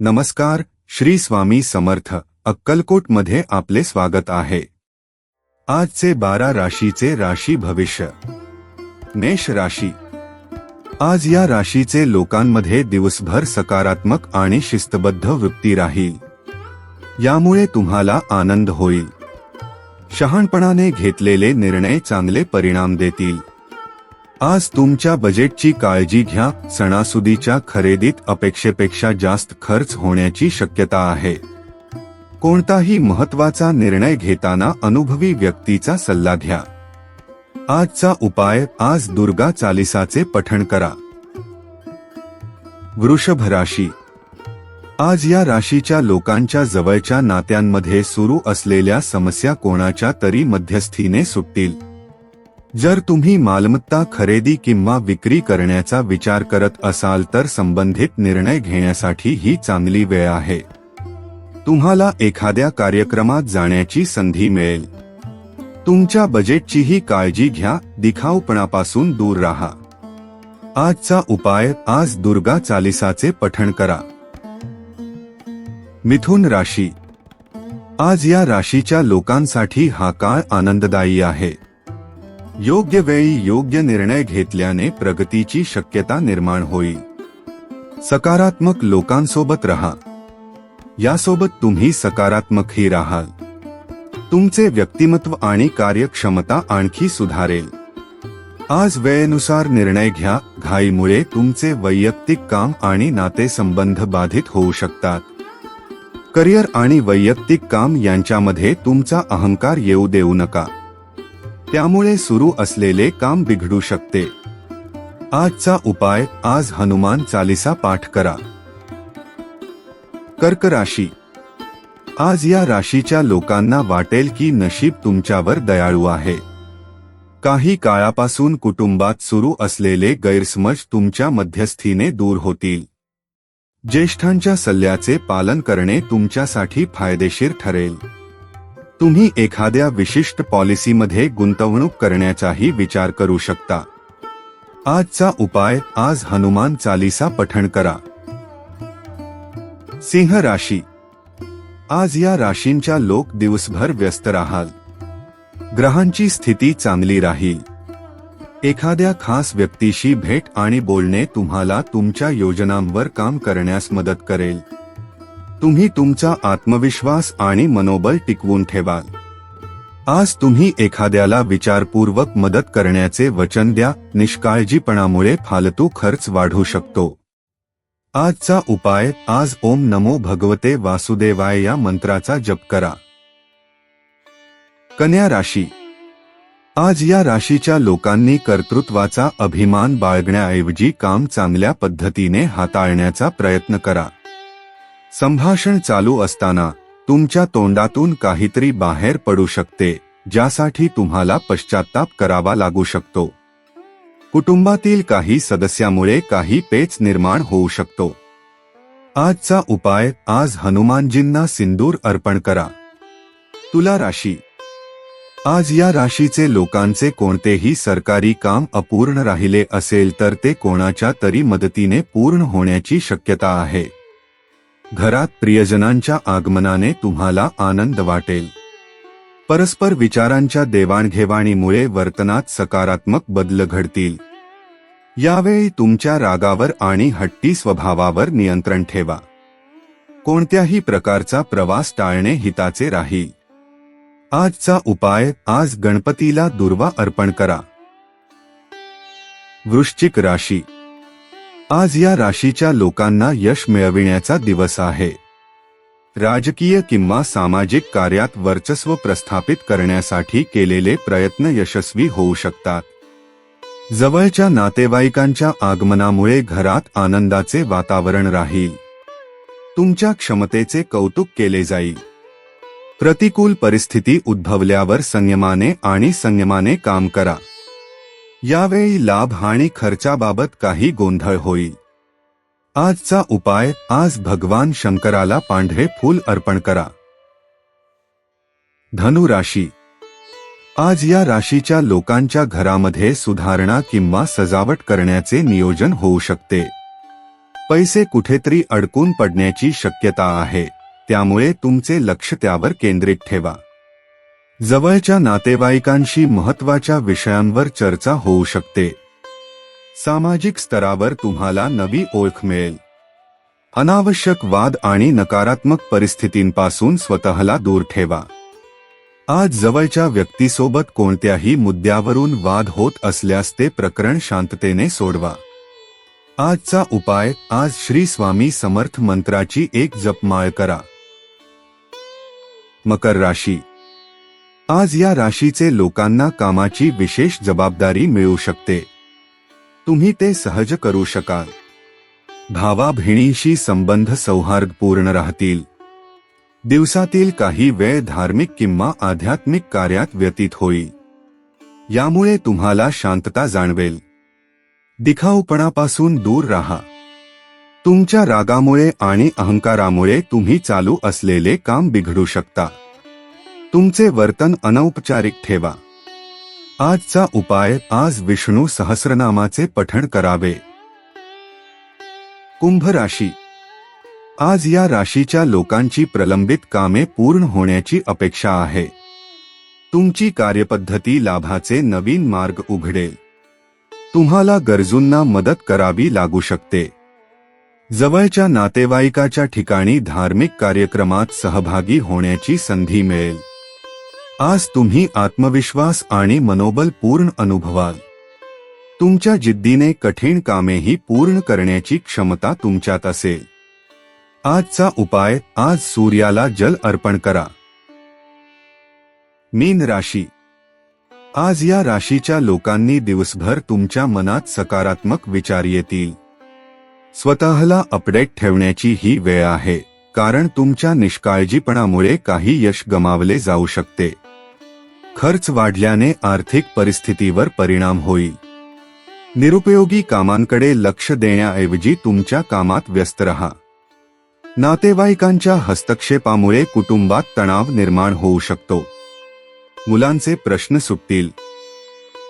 नमस्कार श्री स्वामी समर्थ अक्कलकोटमध्ये आपले स्वागत आहे. आजचे बारा राशीचे राशी भविष्य. मेष राशी. आज या राशीचे लोकांमध्ये दिवसभर सकारात्मक आणि शिस्तबद्ध वृत्ती राहील. यामुळे तुम्हाला आनंद होईल. शहाणपणाने घेतलेले निर्णय चांगले परिणाम देतील. आज तुमच्या बजेटची काळजी घ्या सणासुदीच्या खरेदीत अपेक्षेपेक्षा जास्त खर्च होण्याची शक्यता आहे. कोणताही महत्त्वाचा निर्णय घेताना अनुभवी व्यक्तीचा सल्ला घ्या. आजचा उपाय आज दुर्गा चालिसाचे पठण करा. वृषभ राशी. आज या राशीच्या लोकांच्या जवळच्या नात्यांमध्ये सुरू असलेल्या समस्या कोणाच्या तरी मध्यस्थीने सुटतील. जर तुम्ही मालमत्ता खरेदी किंवा विक्री करण्याचा विचार करत असाल तर संबंधित निर्णय घेण्यासाठी ही चांगली वेळ आहे. तुम्हाला एखाद्या कार्यक्रमात जाण्याची संधी मिळेल. तुमच्या बजेटचीही काळजी घ्या दिखाऊपणापासून दूर राहा. आजचा उपाय आज दुर्गा चालिसाचे पठण करा. मिथुन राशी. आज या राशीच्या लोकांसाठी हा काळ आनंददायी आहे. योग्य वेळी योग्य निर्णय घेतल्याने प्रगतीची शक्यता निर्माण होईल सकारात्मक लोकांसोबत रहा. यासोबत तुम्ही सकारात्मकही राहाल. तुमचे व्यक्तिमत्व आणि कार्यक्षमता आणखी सुधारेल. आज वेळेनुसार निर्णय घ्या घाईमुळे तुमचे वैयक्तिक काम आणि नातेसंबंध बाधित होऊ शकतात. करिअर आणि वैयक्तिक काम यांच्यामध्ये तुमचा अहंकार येऊ देऊ नका. त्यामुळे सुरू असलेले काम बिघडू शकते. आजचा उपाय आज हनुमान चालिसा पाठ करा. कर्क राशी. आज या राशीच्या लोकांना वाटेल की नशीब तुमच्यावर दयाळू आहे. काही काळापासून कुटुंबात सुरू असलेले गैरसमज तुमच्या मध्यस्थीने दूर होतील. ज्येष्ठांच्या सल्ल्याचे पालन करणे तुमच्यासाठी फायदेशीर ठरेल. तुम्ही एखाद्या विशिष्ट पॉलिसीमध्ये गुंतवणूक करण्याचाही विचार करू शकता. आजचा उपाय आज हनुमान चालीसा पठण करा. सिंह राशी. आज या राशींच्या लोक दिवसभर व्यस्त राहाल. ग्रहांची स्थिती चांगली राहील. एखाद्या खास व्यक्तीशी भेट आणि बोलणे तुम्हाला तुमच्या योजनांवर काम करण्यास मदत करेल. तुम्ही तुमचा आत्मविश्वास आणि मनोबल टिकवून ठेवाल. आज तुम्ही एखाद्याला विचारपूर्वक मदत करण्याचे वचन द्या निष्काळजीपणामुळे फालतू खर्च वाढू शकतो. आजचा उपाय आज ओम नमो भगवते वासुदेवाय या मंत्राचा जप करा. कन्या राशी. आज या राशीच्या लोकांनी कर्तृत्वाचा अभिमान बाळगण्याऐवजी काम चांगल्या पद्धतीने हाताळण्याचा प्रयत्न करा. संभाषण चालू असताना तुमच्या तोंडातून काहीतरी बाहेर पडू शकते ज्यासाठी तुम्हाला पश्चाताप करावा लागू शकतो. कुटुंबातील काही सदस्यामुळे काही पेच निर्माण होऊ शकतो. आजचा उपाय आज हनुमानजींना सिंदूर अर्पण करा. तुला राशी. आज या राशीचे लोकांचे कोणतेही सरकारी काम अपूर्ण राहिले असेल तर ते कोणाच्या तरी मदतीने पूर्ण होण्याची शक्यता आहे. घरात प्रियजनांच्या आगमनाने तुम्हाला आनंद वाटेल. परस्पर विचारांच्या देवाणघेवाणीमुळे वर्तनात सकारात्मक बदल घडतील. यावेळी तुमच्या रागावर आणि हट्टी स्वभावावर नियंत्रण ठेवा. कोणत्याही प्रकारचा प्रवास टाळणे हिताचे राहील. आजचा उपाय आज गणपतीला दुर्वा अर्पण करा. वृश्चिक राशी आज या राशीच्या लोकांना यश मिळविण्याचा दिवस आहे. राजकीय किंवा सामाजिक कार्यात वर्चस्व प्रस्थापित करण्यासाठी केलेले प्रयत्न यशस्वी होऊ शकतात. जवळच्या नातेवाईकांच्या आगमनामुळे घरात आनंदाचे वातावरण राहील. तुमच्या क्षमतेचे कौतुक केले जाईल. प्रतिकूल परिस्थिती उद्भवल्यावर संयमाने आणि संयमाने काम करा. यावेळी लाभ आणि खर्चाबाबत काही गोंधळ होईल. आजचा उपाय आज भगवान शंकराला पांढरे फूल अर्पण करा. धनु राशी. आज या राशीच्या लोकांच्या घरामध्ये सुधारणा किंवा सजावट करण्याचे नियोजन होऊ शकते. पैसे कुठेतरी अडकून पडण्याची शक्यता आहे. त्यामुळे तुमचे लक्ष त्यावर केंद्रित ठेवा. जवळच्या नातेवाईकांशी महत्त्वाच्या विषयांवर चर्चा होऊ शकते. सामाजिक स्तरावर तुम्हाला नवी ओळख मिळेल. अनावश्यक वाद आणि नकारात्मक परिस्थितींपासून स्वतःला दूर ठेवा. आज जवळच्या व्यक्तीसोबत कोणत्याही मुद्द्यावरून वाद होत असल्यास ते प्रकरण शांततेने सोडवा. आजचा उपाय आज श्री स्वामी समर्थ मंत्राची एक जपमाळ करा. मकर राशी आज या राशीचे लोकांना कामाची विशेष जबाबदारी मिळू शकते. तुम्ही ते सहज करू शकाल. भावा बहिणीशी संबंध सौहार्दपूर्ण राहतील. दिवसातील काही वेळ धार्मिक किंवा आध्यात्मिक कार्यात व्यतीत होईल. यामुळे तुम्हाला शांतता जाणवेल. दिखाऊपणापासून दूर राहा. तुमच्या रागामुळे आणि अहंकारामुळे तुम्ही चालू असलेले काम बिघडू शकता. तुमचे वर्तन अनौपचारिक ठेवा. आजचा उपाय आज विष्णू सहस्रनामाचे पठण करावे. कुंभ राशी आज या राशीच्या लोकांची प्रलंबित कामे पूर्ण होण्याची अपेक्षा आहे. तुमची कार्यपद्धती लाभाचे नवीन मार्ग उघडेल. तुम्हाला गरजूंना मदत करावी लागू शकते. जवळच्या नातेवाईकाच्या ठिकाणी धार्मिक कार्यक्रमात सहभागी होण्याची संधी मिळेल. आज तुम्ही आत्मविश्वास आणि मनोबल पूर्ण अनुभवाल. तुमच्या जिद्दीने कठीण कामेही पूर्ण करण्याची क्षमता तुमच्यात असेल. आजचा उपाय आज सूर्याला जल अर्पण करा. मीन राशी. आज या राशीच्या लोकांनी दिवसभर तुमच्या मनात सकारात्मक विचार येतील. स्वतःला अपडेट ठेवण्याची ही वेळ आहे कारण तुमच्या निष्काळजीपणामुळे काही यश गमावले जाऊ शकते. खर्च वाढल्याने आर्थिक परिस्थितीवर परिणाम होईल. निरुपयोगी कामांकडे लक्ष देण्याऐवजी तुमच्या कामात व्यस्त रहा. नातेवाईकांच्या हस्तक्षेपामुळे कुटुंबात तणाव निर्माण होऊ शकतो. मुलांचे प्रश्न सुटतील.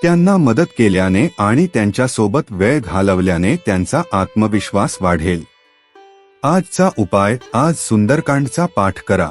त्यांना मदत केल्याने आणि त्यांच्यासोबत वेळ घालवल्याने त्यांचा आत्मविश्वास वाढेल. आजचा उपाय आज सुंदरकांडचा पाठ करा.